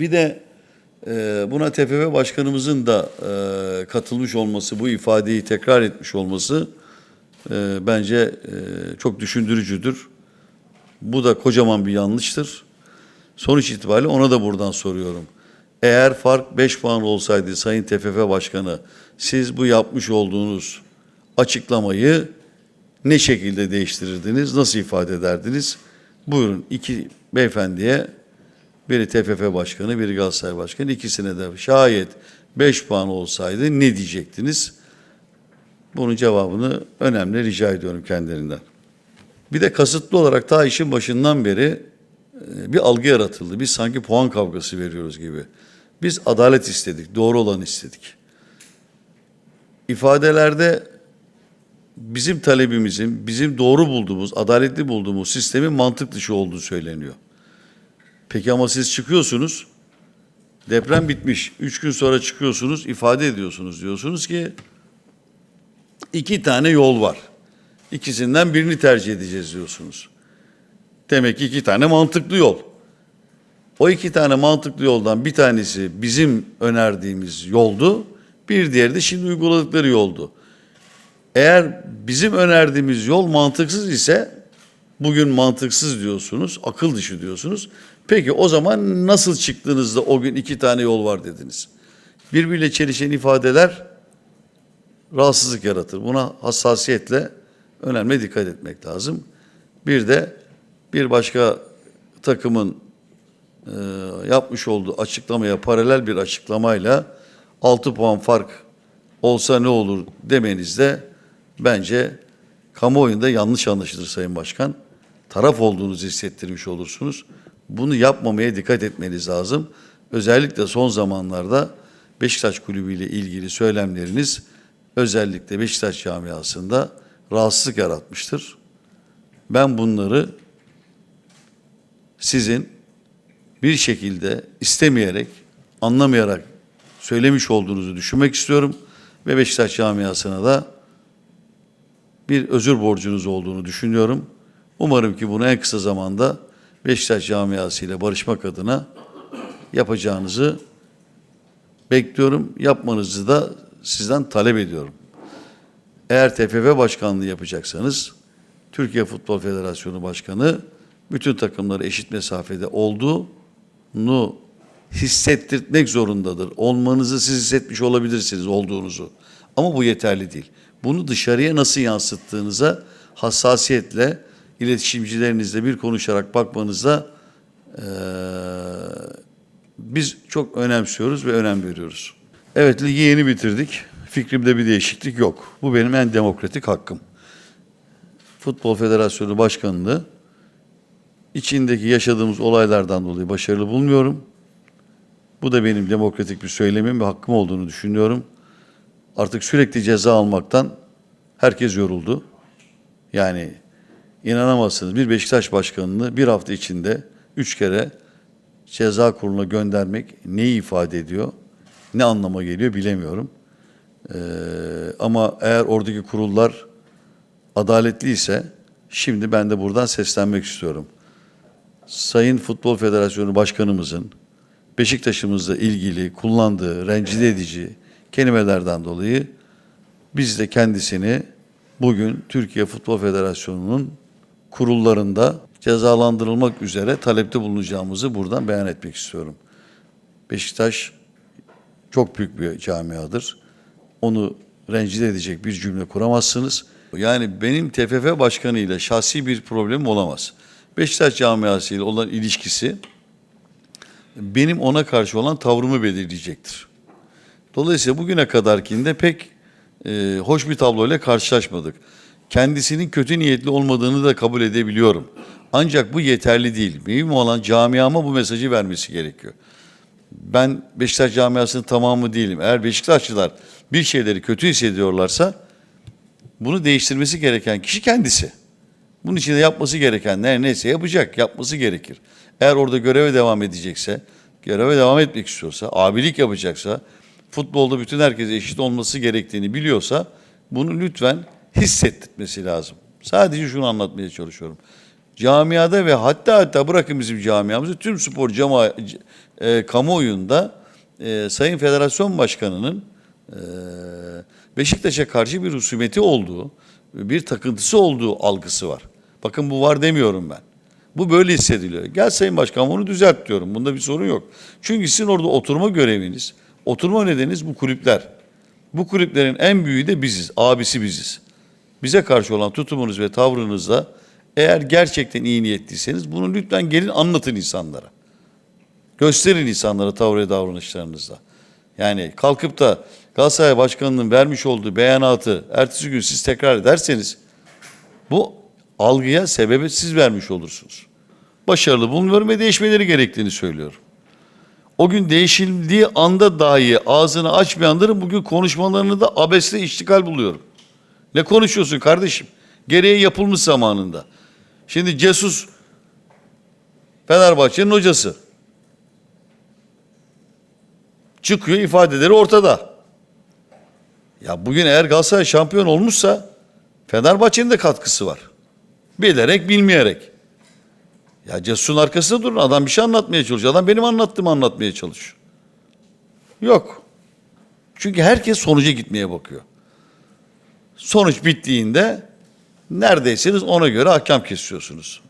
Bir de e, buna TFF Başkanımızın da e, katılmış olması, bu ifadeyi tekrar etmiş olması e, bence e, çok düşündürücüdür. Bu da kocaman bir yanlıştır. Sonuç itibariyle ona da buradan soruyorum. Eğer fark 5 puan olsaydı Sayın TFF Başkanı siz bu yapmış olduğunuz açıklamayı ne şekilde değiştirirdiniz, nasıl ifade ederdiniz? Buyurun iki beyefendiye biri TFF Başkanı, biri Galatasaray Başkanı ikisine de şayet 5 puan olsaydı ne diyecektiniz? Bunun cevabını önemli rica ediyorum kendilerinden. Bir de kasıtlı olarak ta işin başından beri e, bir algı yaratıldı. Biz sanki puan kavgası veriyoruz gibi. Biz adalet istedik, doğru olanı istedik. İfadelerde bizim talebimizin, bizim doğru bulduğumuz, adaletli bulduğumuz sistemin mantık dışı olduğu söyleniyor. Peki ama siz çıkıyorsunuz, deprem bitmiş, üç gün sonra çıkıyorsunuz, ifade ediyorsunuz. Diyorsunuz ki iki tane yol var. İkisinden birini tercih edeceğiz diyorsunuz. Demek ki iki tane mantıklı yol. O iki tane mantıklı yoldan bir tanesi bizim önerdiğimiz yoldu. Bir diğeri de şimdi uyguladıkları yoldu. Eğer bizim önerdiğimiz yol mantıksız ise bugün mantıksız diyorsunuz, akıl dışı diyorsunuz. Peki o zaman nasıl çıktığınızda o gün iki tane yol var dediniz? Birbiriyle çelişen ifadeler rahatsızlık yaratır. Buna hassasiyetle önemli dikkat etmek lazım. Bir de bir başka takımın e, yapmış olduğu açıklamaya paralel bir açıklamayla 6 puan fark olsa ne olur demenizde bence kamuoyunda yanlış anlaşılır Sayın Başkan. Taraf olduğunuzu hissettirmiş olursunuz. Bunu yapmamaya dikkat etmeniz lazım. Özellikle son zamanlarda Beşiktaş Kulübü ile ilgili söylemleriniz özellikle Beşiktaş camiasında rahatsızlık yaratmıştır. Ben bunları sizin bir şekilde istemeyerek, anlamayarak söylemiş olduğunuzu düşünmek istiyorum ve Beşiktaş camiasına da bir özür borcunuz olduğunu düşünüyorum. Umarım ki bunu en kısa zamanda Beşiktaş camiası ile barışmak adına yapacağınızı bekliyorum. Yapmanızı da sizden talep ediyorum. Eğer TFF başkanlığı yapacaksanız Türkiye Futbol Federasyonu Başkanı bütün takımları eşit mesafede olduğunu hissettirmek zorundadır. Olmanızı siz hissetmiş olabilirsiniz olduğunuzu. Ama bu yeterli değil. Bunu dışarıya nasıl yansıttığınıza hassasiyetle iletişimcilerinizle bir konuşarak bakmanıza eee, biz çok önemsiyoruz ve önem veriyoruz. Evet ligi yeni bitirdik. Fikrimde bir değişiklik yok. Bu benim en demokratik hakkım. Futbol Federasyonu Başkanlığı içindeki yaşadığımız olaylardan dolayı başarılı bulmuyorum. Bu da benim demokratik bir söylemim ve hakkım olduğunu düşünüyorum. Artık sürekli ceza almaktan herkes yoruldu. Yani inanamazsınız bir Beşiktaş başkanını bir hafta içinde üç kere ceza kuruluna göndermek neyi ifade ediyor, ne anlama geliyor bilemiyorum. Ee, ama eğer oradaki kurullar adaletliyse şimdi ben de buradan seslenmek istiyorum. Sayın Futbol Federasyonu Başkanımızın Beşiktaş'ımızla ilgili kullandığı rencide edici kelimelerden dolayı biz de kendisini bugün Türkiye Futbol Federasyonu'nun kurullarında cezalandırılmak üzere talepte bulunacağımızı buradan beyan etmek istiyorum. Beşiktaş çok büyük bir camiadır. Onu rencide edecek bir cümle kuramazsınız. Yani benim TFF başkanıyla şahsi bir problemim olamaz. Beşiktaş camiası ile olan ilişkisi benim ona karşı olan tavrımı belirleyecektir. Dolayısıyla bugüne kadarkinde pek e, hoş bir tabloyla karşılaşmadık. Kendisinin kötü niyetli olmadığını da kabul edebiliyorum. Ancak bu yeterli değil. Mühim olan camiama bu mesajı vermesi gerekiyor. Ben Beşiktaş camiasının tamamı değilim. Eğer Beşiktaşlılar bir şeyleri kötü hissediyorlarsa bunu değiştirmesi gereken kişi kendisi. Bunun için de yapması gerekenler neyse yapacak, yapması gerekir. Eğer orada göreve devam edecekse, göreve devam etmek istiyorsa, abilik yapacaksa, futbolda bütün herkese eşit olması gerektiğini biliyorsa bunu lütfen hissettirmesi lazım. Sadece şunu anlatmaya çalışıyorum. Camiada ve hatta hatta bırakın bizim camiamızı tüm spor cama, e, kamuoyunda e, Sayın Federasyon Başkanı'nın e, Beşiktaş'a karşı bir husumeti olduğu, bir takıntısı olduğu algısı var. Bakın bu var demiyorum ben. Bu böyle hissediliyor. Gel Sayın Başkan bunu düzelt diyorum. Bunda bir sorun yok. Çünkü sizin orada oturma göreviniz, oturma nedeniniz bu kulüpler. Bu kulüplerin en büyüğü de biziz. Abisi biziz. Bize karşı olan tutumunuz ve tavrınızda eğer gerçekten iyi niyetliyseniz bunu lütfen gelin anlatın insanlara. Gösterin insanlara tavır ve davranışlarınızda. Yani kalkıp da Galatasaray Başkanı'nın vermiş olduğu beyanatı ertesi gün siz tekrar ederseniz bu algıya sebebi siz vermiş olursunuz. Başarılı bulmuyorum ve değişmeleri gerektiğini söylüyorum. O gün değişildiği anda dahi ağzını açmayanların bugün konuşmalarını da abesle iştikal buluyorum. Ne konuşuyorsun kardeşim? Gereği yapılmış zamanında. Şimdi Cesus Fenerbahçe'nin hocası. Çıkıyor ifadeleri ortada. Ya bugün eğer Galatasaray şampiyon olmuşsa Fenerbahçe'nin de katkısı var. Bilerek bilmeyerek. Ya Cesus'un arkasında durun. Adam bir şey anlatmaya çalışıyor. Adam benim anlattığımı anlatmaya çalışıyor. Yok. Çünkü herkes sonuca gitmeye bakıyor. Sonuç bittiğinde neredeyseniz ona göre hakem kesiyorsunuz.